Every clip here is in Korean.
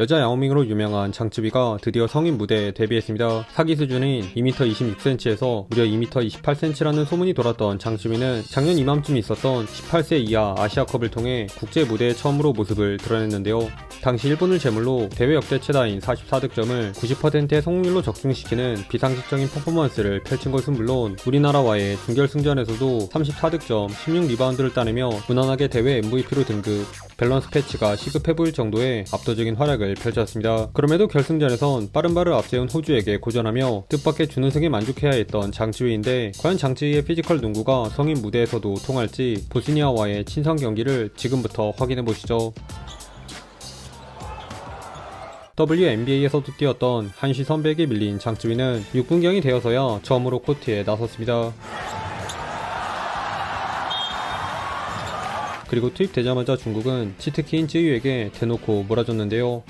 여자 야오밍으로 유명한 장쯔비가 드디어 성인 무대에 데뷔했습니다. 사기 수준인 2m 26cm에서 무려 2m 28cm라는 소문이 돌았던 장쯔비는 작년 이맘쯤 있었던 18세 이하 아시아컵을 통해 국제 무대에 처음으로 모습을 드러냈는데요. 당시 일본을 제물로 대회 역대 최다인 44득점을 90%의 성공률로 적중시키는 비상식적인 퍼포먼스를 펼친 것은 물론 우리나라와의 준결승전에서도 34득점, 16리바운드를 따내며 무난하게 대회 MVP로 등극, 밸런스 패치가 시급해 보일 정도의 압도적인 활약을 펼쳤습니다. 그럼에도 결승전에선 빠른 발을 앞세운 호주에게 고전하며 뜻밖의 준우승에 만족해야 했던 장치휘인데 과연 장치휘의 피지컬 농구가 성인 무대에서도 통할지 보스니아와의 친선 경기를 지금부터 확인해 보시죠. WNBA에서도 뛰었던 한시 선배에게 밀린 장쯔위는 6분경이 되어서야 처음으로 코트에 나섰습니다. 그리고 투입되자마자 중국은 치트키인 쯔유에게 대놓고 몰아줬는데요.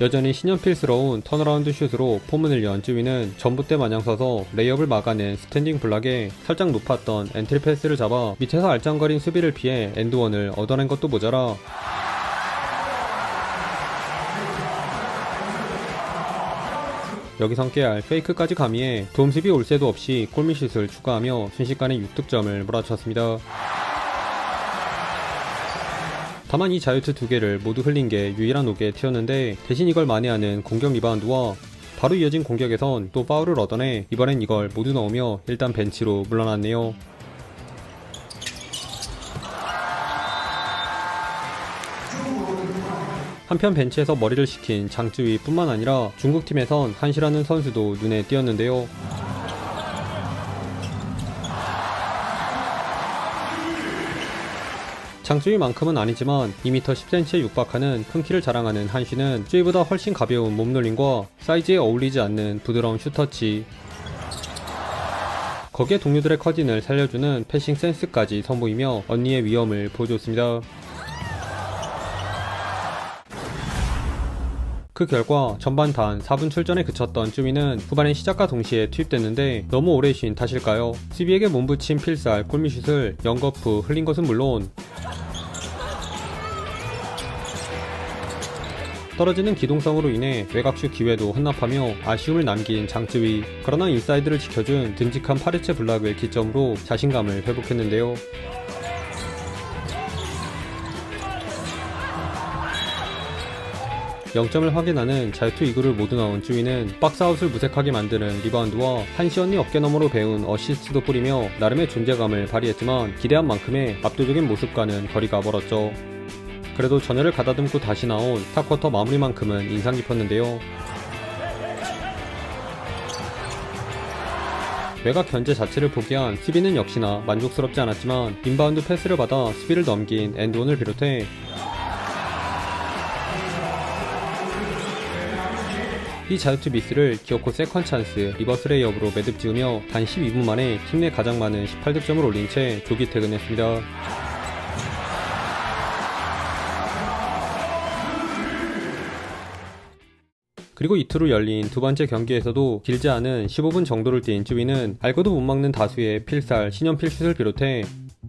여전히 신연필스러운 턴어라운드 슛으로 폼을 연 쯔위는 전봇대 마냥 서서 레이업을 막아낸 스탠딩 블락에 살짝 높았던 엔트리 패스를 잡아 밑에서 알짱거린 수비를 피해 엔드원을 얻어낸 것도 모자라 여기선 깨알 페이크까지 가미해 도움수비 올 새도 없이 골밑슛을 추가하며 순식간에 6득점을 몰아쳤습니다. 다만 이 자유투 두 개를 모두 흘린 게 유일한 옥에 튀었는데 대신 이걸 만회하는 공격 리바운드와 바로 이어진 공격에선 또 파울을 얻어내 이번엔 이걸 모두 넣으며 일단 벤치로 물러났네요. 한편 벤치에서 머리를 식힌 장쯔위 뿐만 아니라 중국팀에선 한시라는 선수도 눈에 띄었는데요. 장쯔위만큼은 아니지만 2m 10cm에 육박하는 큰 키를 자랑하는 한시는 쯔위보다 훨씬 가벼운 몸놀림과 사이즈에 어울리지 않는 부드러운 슈터치 거기에 동료들의 커진을 살려주는 패싱 센스까지 선보이며 언니의 위험을 보여줬습니다. 그 결과 전반 단 4분 출전에 그쳤던 쭈미는 후반의 시작과 동시에 투입됐는데 너무 오래 쉰 탓일까요? 수비에게 몸붙인 필살 골밑슛을 연거푸 흘린 것은 물론 떨어지는 기동성으로 인해 외곽슛 기회도 헌납하며 아쉬움을 남긴 장쯔위 그러나 인사이드를 지켜준 듬직한 파리체 블락을 기점으로 자신감을 회복했는데요. 영점을 확인하는 자유투 이구를 모두 넣은 쭈위는 박스아웃을 무색하게 만드는 리바운드와 한시 언니 어깨너머로 배운 어시스트도 뿌리며 나름의 존재감을 발휘했지만 기대한 만큼의 압도적인 모습과는 거리가 멀었죠. 그래도 전열을 가다듬고 다시 나온 탑쿼터 마무리만큼은 인상 깊었는데요. 외곽 견제 자체를 포기한 수비는 역시나 만족스럽지 않았지만 인바운드 패스를 받아 수비를 넘긴 엔드원을 비롯해 이 자유투 미스를 기어코 세컨 찬스 리버스 레이업으로 매듭 지으며 단 12분 만에 팀 내 가장 많은 18득점을 올린 채 조기 퇴근했습니다. 그리고 이틀 후 열린 두 번째 경기에서도 길지 않은 15분 정도를 뛴 쭈비는 알고도 못 막는 다수의 필살, 신연필 슛을 비롯해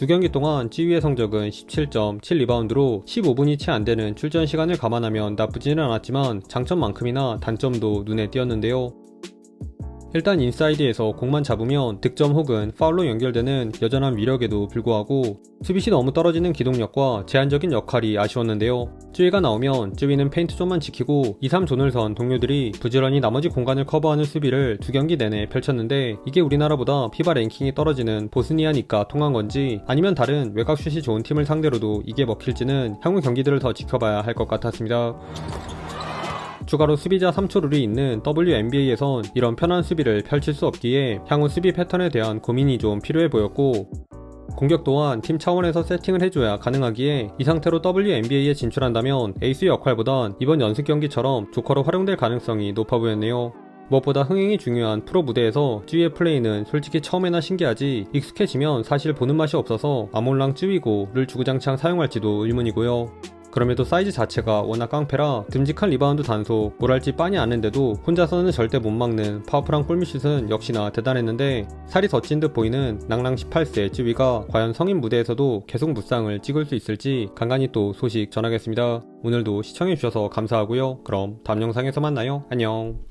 두 경기 동안 찌위의 성적은 17점, 7리바운드로 15분이 채 안 되는 출전 시간을 감안하면 나쁘지는 않았지만 장점만큼이나 단점도 눈에 띄었는데요. 일단 인사이드에서 공만 잡으면 득점 혹은 파울로 연결되는 여전한 위력에도 불구하고 수비시 너무 떨어지는 기동력과 제한적인 역할이 아쉬웠는데요. 쯔위가 나오면 쯔위는 페인트 존만 지키고 2, 3존을 선 동료들이 부지런히 나머지 공간을 커버하는 수비를 두 경기 내내 펼쳤는데 이게 우리나라보다 피바 랭킹이 떨어지는 보스니아니까 통한 건지 아니면 다른 외곽슛이 좋은 팀을 상대로도 이게 먹힐지는 향후 경기들을 더 지켜봐야 할 것 같았습니다. 추가로 수비자 3초 룰이 있는 WNBA에선 이런 편한 수비를 펼칠 수 없기에 향후 수비 패턴에 대한 고민이 좀 필요해 보였고 공격 또한 팀 차원에서 세팅을 해줘야 가능하기에 이 상태로 WNBA에 진출한다면 에이스 역할보단 이번 연습 경기처럼 조커로 활용될 가능성이 높아 보였네요. 무엇보다 흥행이 중요한 프로 무대에서 쯔위의 플레이는 솔직히 처음에나 신기하지 익숙해지면 사실 보는 맛이 없어서 아몰랑 쯔위고를 주구장창 사용할지도 의문이고요. 그럼에도 사이즈 자체가 워낙 깡패라 듬직한 리바운드 단속, 뭐랄지 빤히 아는데도 혼자서는 절대 못 막는 파워풀한 골밑슛은 역시나 대단했는데 살이 더 찐 듯 보이는 낭랑 18세 쯔위가 과연 성인 무대에서도 계속 무쌍을 찍을 수 있을지 간간히 또 소식 전하겠습니다. 오늘도 시청해주셔서 감사하고요. 그럼 다음 영상에서 만나요. 안녕.